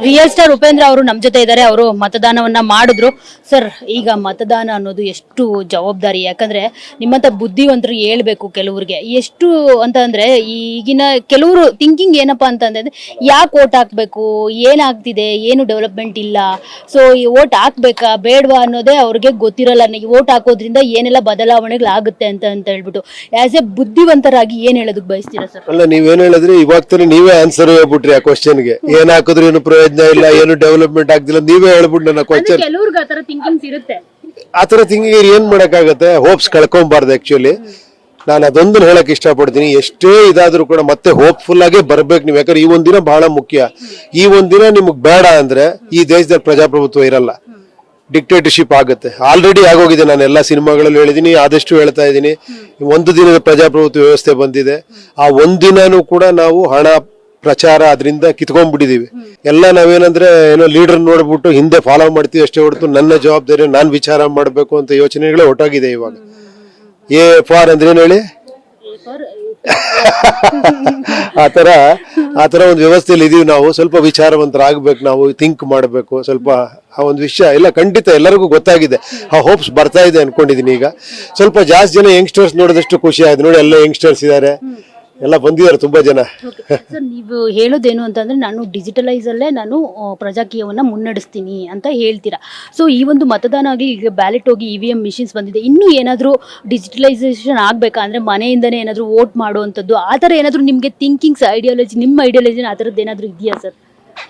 Real star Upendra ಅವರು ನಮ್ಮ ಜೊತೆ ಇದ್ದಾರೆ ಅವರು ಮತದಾನವನ್ನ ಮಾಡಿದ್ರು. ಸರ್ ಈಗ ಮತದಾನ ಅನ್ನೋದು ಎಷ್ಟು ಜವಾಬ್ದಾರಿ. ಯಾಕಂದ್ರೆ ನಿಮ್ಮಂತ ಬುದ್ಧಿವಂತರು ಹೇಳ್ಬೇಕು ಕೆಲವ್ರಿಗೆ. ಎಷ್ಟು ಅಂತ ಅಂದ್ರೆ ಈಗಿನ ಕೆಲವರು ಥಿಂಕಿಂಗ್ ಏನಪ್ಪಾ ಅಂತಂದ್ರೆ ಯಾಕೆ ಓಟ್ ಹಾಕ್ಬೇಕು? ಏನಾಗ್ತಿದೆ ಏನು ಡೆವಲಪ್ಮೆಂಟ್ ಇಲ್ಲ? ಸೊ ಈ ಓಟ್ ಹಾಕ್ಬೇಕಾ ಬೇಡವಾ ಅನ್ನೋದೇ ಅವ್ರಿಗೆ ಗೊತ್ತಿರಲ್ಲ. ಈ ಓಟ್ ಹಾಕೋದ್ರಿಂದ ಏನೆಲ್ಲ ಬದಲಾವಣೆಗಳಾಗುತ್ತೆ ಅಂತ ಅಂತ ಹೇಳ್ಬಿಟ್ಟು. ಆಸ್ ಎ ಬುದ್ಧಿವಂತರಾಗಿ ಏನ್ ಹೇಳೋದಕ್ಕೆ ಬಯಸ್ತೀರಾ ಸರ್ ಅಲ್ಲ, ನೀವೇನ್ ಹೇಳಿದ್ರಿ? ಇವಾಗ ತಾನೇ ನೀವೇ ಆನ್ಸರ್ ಹೇಳ್ಬಿಟ್ರಿ ಆ ಕ್ವಶನ್ಗೆ ಏನ್ ಹಾಕಿದ್ರು ಏನು ಇಲ್ಲ ಏನು ಡೆವಲಪ್ಮೆಂಟ್ ಆಗ್ತಿಲ್ಲ ನೀವೇ ಹೇಳ್ಬಿಟ್ಟು ನನ್ನ ಕ್ವಶನ್ ಕೆಲವ್ರಿಗೆ ಆತರ ಥಿಂಕಿಂಗ್ಸ್ ಇರುತ್ತೆ ಆತರ ಥಿಂಕಿಂಗ್ ಏನ್ ಮಾಡಕ್ಕಾಗತ್ತೆ? ಹೋಪ್ಸ್ ಕಳ್ಕೊಂಬಾರ್ದು ಆಕ್ಚುಲಿ ನಾನು ಅದೊಂದನ್ನು ಹೇಳಕ್ ಇಷ್ಟಪಡ್ತೀನಿ. ಎಷ್ಟೇ ಇದಾದ್ರೂ ಕೂಡ ಮತ್ತೆ ಹೋಪ್ಫುಲ್ ಆಗೇ ಬರ್ಬೇಕು ನೀವು. ಯಾಕಂದ್ರೆ ಈ ಒಂದಿನ ಬಹಳ ಮುಖ್ಯ. ಈ ಒಂದಿನ ನಿಮಗ್ ಬೇಡ ಅಂದ್ರೆ ಈ ದೇಶದಲ್ಲಿ ಪ್ರಜಾಪ್ರಭುತ್ವ ಇರಲ್ಲ. ಡಿಕ್ಟೇಟರ್ಶಿಪ್ ಆಗುತ್ತೆ. ಆಲ್ರೆಡಿ ಆಗೋಗಿದೆ. ನಾನು ಎಲ್ಲ ಸಿನಿಮಾಗಳಲ್ಲಿ ಹೇಳಿದೀನಿ ಆದಷ್ಟು ಹೇಳ್ತಾ ಇದ್ದೀನಿ ಒಂದು ದಿನದ ಪ್ರಜಾಪ್ರಭುತ್ವ ವ್ಯವಸ್ಥೆ ಬಂದಿದೆ. ಆ ಒಂದಿನೂ ಕೂಡ ನಾವು ಹಣ ಪ್ರಚಾರ ಅದರಿಂದ ಕಿತ್ಕೊಂಡ್ಬಿಟ್ಟಿದೀವಿ. ಎಲ್ಲ ನಾವೇನಂದ್ರೆ ಏನೋ ಲೀಡರ್ ನೋಡ್ಬಿಟ್ಟು ಹಿಂದೆ ಫಾಲೋ ಮಾಡ್ತೀವಿ ಅಷ್ಟೇ ಹೊರತು ನನ್ನ ಜವಾಬ್ದಾರಿ, ನಾನು ವಿಚಾರ ಮಾಡಬೇಕು ಅಂತ ಯೋಚನೆಗಳೇ ಒಟ್ಟಾಗಿದೆ ಇವಾಗ. ಎ ಫಾರ್ ಅಂದ್ರೆ ಏನ್ ಹೇಳಿ? ಆತರ ಆತರ ಒಂದು ವ್ಯವಸ್ಥೆಯಲ್ಲಿ ಇದೀವಿ ನಾವು. ಸ್ವಲ್ಪ ವಿಚಾರವಂತರಾಗ್ಬೇಕು, ನಾವು ಥಿಂಕ್ ಮಾಡಬೇಕು, ಸ್ವಲ್ಪ ಆ ಒಂದು ವಿಷಯ ಎಲ್ಲ ಖಂಡಿತ ಎಲ್ಲರಿಗೂ ಗೊತ್ತಾಗಿದೆ. ಆ ಹೋಪ್ಸ್ ಬರ್ತಾ ಇದೆ ಅನ್ಕೊಂಡಿದೀನಿ ಈಗ. ಸ್ವಲ್ಪ ಜಾಸ್ತಿ ಜನ ಯಂಗ್ಸ್ಟರ್ಸ್ ನೋಡಿದಷ್ಟು ಖುಷಿ ಆಯ್ತು. ನೋಡಿ ಎಲ್ಲ ಯಂಗ್ಸ್ಟರ್ಸ್ ಇದಾರೆ ಎಲ್ಲ ಬಂದಿದ್ದಾರೆ ತುಂಬಾ ಜನ. ಸರ್ ನೀವು ಹೇಳೋದೇನು ಅಂತಂದ್ರೆ ನಾನು ಡಿಜಿಟಲೈಸ್ ಅಲ್ಲೇ ನಾನು ಪ್ರಜಾಕೀಯವನ್ನ ಮುನ್ನಡೆಸ್ತೀನಿ ಅಂತ ಹೇಳ್ತೀರಾ? ಸೊ ಈ ಒಂದು ಮತದಾನ ಆಗಿ ಈಗ ಬ್ಯಾಲೆಟ್ ಹೋಗಿ ಇ ವಿ ಮಿಷಿನ್ಸ್ ಬಂದಿದೆ. ಇನ್ನೂ ಏನಾದರೂ ಡಿಜಿಟಲೈಸೇಷನ್ ಆಗ್ಬೇಕಾ? ಅಂದ್ರೆ ಮನೆಯಿಂದನೇ ಏನಾದರೂ ವೋಟ್ ಮಾಡುವಂಥದ್ದು, ಆ ಥರ ಏನಾದರೂ ನಿಮಗೆ ಥಿಂಕಿಂಗ್ಸ್ ಐಡಿಯಾಲಜಿ ನಿಮ್ಮ ಐಡಿಯಾಲಜಿ ಆ ಥರದ್ದು ಏನಾದರೂ ಇದೆಯಾ ಸರ್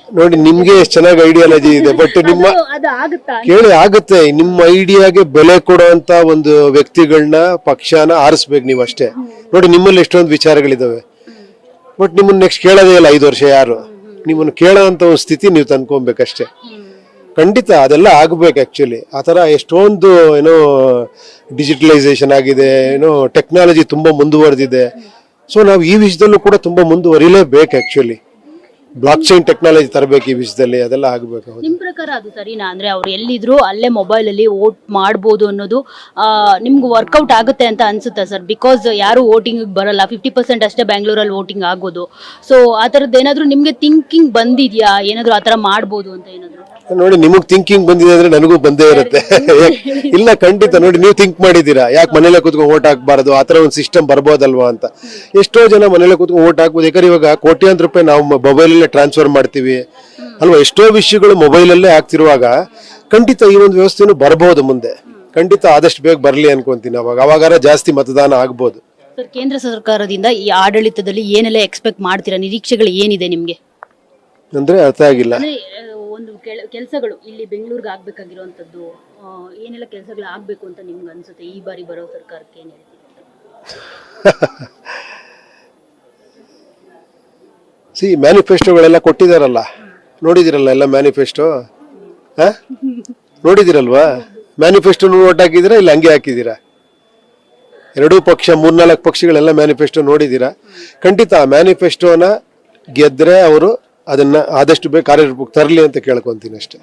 ನೋಡಿ ನಿಮ್ಗೆ ಎಷ್ಟು ಚೆನ್ನಾಗಿ ಐಡಿಯಾಲಜಿ ಇದೆ ಬಟ್ ನಿಮ್ಮ ಅದು ಆಗುತ್ತಾ? ಕೇಳಿ ಆಗುತ್ತೆ. ನಿಮ್ಮ ಐಡಿಯಾಗೆ ಬೆಲೆ ಕೊಡುವಂತ ಒಂದು ವ್ಯಕ್ತಿಗಳನ್ನ ಪಕ್ಷನ ಆರಿಸ್ಬೇಕು ನೀವು ಅಷ್ಟೇ. ನೋಡಿ ನಿಮ್ಮಲ್ಲಿ ಎಷ್ಟೊಂದು ವಿಚಾರಗಳಿದಾವೆ. ಬಟ್ ನಿಮ್ಮನ್ನ ನೆಕ್ಸ್ಟ್ ಕೇಳೋದೇ ಇಲ್ಲ ಐದು ವರ್ಷ ಯಾರು. ನಿಮ್ಮನ್ನು ಕೇಳೋಂತ ಒಂದು ಸ್ಥಿತಿ ನೀವು ತಂದ್ಕೊಬೇಕಷ್ಟೇ. ಖಂಡಿತ ಅದೆಲ್ಲ ಆಗ್ಬೇಕು ಆ್ಯಕ್ಚುಲಿ ಆ ಥರ ಎಷ್ಟೊಂದು ಏನೋ ಡಿಜಿಟಲೈಸೇಷನ್ ಆಗಿದೆ ಏನೋ ಟೆಕ್ನಾಲಜಿ ತುಂಬಾ ಮುಂದುವರೆದಿದೆ. ಸೊ ನಾವು ಈ ವಿಷಯದಲ್ಲೂ ಕೂಡ ತುಂಬಾ ಮುಂದುವರಿಲೇಬೇಕು ಆಕ್ಚುಲಿ ಬ್ಲಾಕ್ ಚೈನ್ ಟೆಕ್ನಾಲಜಿ ತರಬೇಕು ಈ ವಿಷಯದಲ್ಲಿ ಅದೆಲ್ಲ ಆಗಬೇಕು ಹೌದು. ನಿಮ್ಮ ಪ್ರಕಾರ ಅದು ಸರಿನಾ? ಅಂದ್ರೆ ಅವ್ರು ಎಲ್ಲಿದ್ರು ಅಲ್ಲೇ ಮೊಬೈಲ್ ಅಲ್ಲಿ ವೋಟ್ ಮಾಡ್ಬೋದು ಅನ್ನೋದು ಆ, ನಿಮ್ಗೆ ವರ್ಕೌಟ್ ಆಗುತ್ತೆ ಅಂತ ಅನ್ಸುತ್ತಾ ಸರ್ ಬಿಕಾಸ್ ಯಾರು ವೋಟಿಂಗ್ ಬರಲ್ಲ ಫಿಫ್ಟಿ ಪರ್ಸೆಂಟ್ ಅಷ್ಟೇ ಬ್ಯಾಂಗ್ಳೂರಲ್ಲಿ ವೋಟಿಂಗ್ ಆಗೋದು ಸೊ ಆ ಥರದ್ದು ಏನಾದ್ರು ನಿಮ್ಗೆ ಥಿಂಕಿಂಗ್ ಬಂದಿದ್ಯಾ? ಏನಾದ್ರು ಆ ಥರ ಮಾಡ್ಬೋದು ಅಂತ ಏನಾದ್ರು? ನೋಡಿ ನಿಮಗೆ ಥಿಂಕಿಂಗ್ ಬಂದಿದೆ ಅಂದ್ರೆ ನನಗೂ ಬಂದೇ ಇರುತ್ತೆ. ಇಲ್ಲ ಖಂಡಿತ. ನೋಡಿ ನೀವು ಥಿಂಕ್ ಮಾಡಿದ್ದೀರಾ? ಯಾಕೆ ಮನೇಲೆ ಕೂತ್ಕೊಂಡು ವೋಟ್ ಹಾಕ್ಬಾರ್ದು? ಆ ಥರ ಒಂದು ಸಿಸ್ಟಮ್ ಬರ್ಬೋದಲ್ವಾ ಅಂತ. ಎಷ್ಟೋ ಜನ ಮನೇಲೆ ಕೂತ್ಕೊಂಡು ವೋಟ್ ಹಾಕ್ಬೋದು. ಯಾಕಂದ್ರೆ ಇವಾಗ ಕೋಟ್ಯಾಂತರ ರೂಪಾಯಿ ನಾವು ಟ್ರಾನ್ಸ್ಫರ್ ಮಾಡ್ತೀವಿ. ಅಲ್ವಾ? ಎಷ್ಟೋ ವಿಷಯಗಳು ಮೊಬೈಲಲ್ಲೇ ಆಗ್ತಿರುವಾಗ ಖಂಡಿತ ಈ ಒಂದು ವ್ಯವಸ್ಥೆನೂ ಬರಬಹುದು ಮುಂದೆ. ಖಂಡಿತ ಆದಷ್ಟು ಬೇಗ ಬರಲಿ ಅನ್ಕೊಂತೀನಿ ಅವಾಗ. ಅವಾಗಾರ ಜಾಸ್ತಿ ಮತದಾನ ಆಗ್ಬೋದು. ಸರ್ ಕೇಂದ್ರ ಸರ್ಕಾರದಿಂದ ಈ ಆಡಳಿತದಲ್ಲಿ ಏನೆಲ್ಲ ಎಕ್ಸ್ಪೆಕ್ಟ್ ಮಾಡ್ತೀರಾ? ನಿರೀಕ್ಷೆಗಳು ಏನಿದೆ ನಿಮಗೆ? ಅಂದ್ರೆ ಅರ್ಥ ಆಗಿಲ್ಲ. ಒಂದು ಕೆಲಸಗಳು ಇಲ್ಲಿ ಬೆಂಗಳೂರಿಗೆ ಆಗ್ಬೇಕಾಗಿರುವಂತದ್ದು ಏನೆಲ್ಲ ಕೆಲಸಗಳು ಆಗ್ಬೇಕು ಅಂತ ನಿಮ್ಗೆ ಅನ್ಸುತ್ತೆ? ಈ ಬಾರಿ ಬರೋ ಸರ್ಕಾರಕ್ಕೆ ಏನ್ ಹೇಳ್ತೀರಾ? ಸಿ ಮ್ಯಾನಿಫೆಸ್ಟೋಗಳೆಲ್ಲ ಕೊಟ್ಟಿದ್ದಾರಲ್ಲ ನೋಡಿದಿರಲ್ಲ ಎಲ್ಲ ಮ್ಯಾನಿಫೆಸ್ಟೋ ಹಾ? ನೋಡಿದಿರಲ್ವಾ? ಮ್ಯಾನಿಫೆಸ್ಟೋ ಓಟ್ ಹಾಕಿದ್ದೀರಾ ಇಲ್ಲ ಹಂಗೆ ಹಾಕಿದ್ದೀರಾ? ಎರಡೂ ಪಕ್ಷ ಮೂರ್ನಾಲ್ಕು ಪಕ್ಷಗಳೆಲ್ಲ ಮ್ಯಾನಿಫೆಸ್ಟೋ ನೋಡಿದ್ದೀರಾ? ಖಂಡಿತ ಆ ಮ್ಯಾನಿಫೆಸ್ಟೋನ ಗೆದ್ರೆ ಅವರು ಅದನ್ನ ಆದಷ್ಟು ಬೇಗ ಕಾರ್ಯರೂಪಕ್ಕೆ ತರಲಿ ಅಂತ ಕೇಳ್ಕೊಂತೀನಿ ಅಷ್ಟೇ.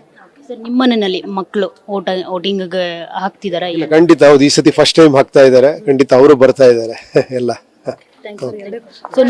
ಸರ್ ನಿಮ್ಮ ಮನೆಯಲ್ಲಿ ಮಕ್ಕಳು ಓಟ ವೋಟಿಂಗ್ ಹಾಕ್ತಿದಾರಾ ಇಲ್ಲ ಖಂಡಿತ ಹೌದು. ಈ ಸತಿ ಫಸ್ಟ್ ಟೈಮ್ ಹಾಕ್ತಾ ಇದ್ದಾರೆ. ಖಂಡಿತ ಅವರು ಬರ್ತಾ ಇದ್ದಾರೆ. ಎಲ್ಲ. ಸೊ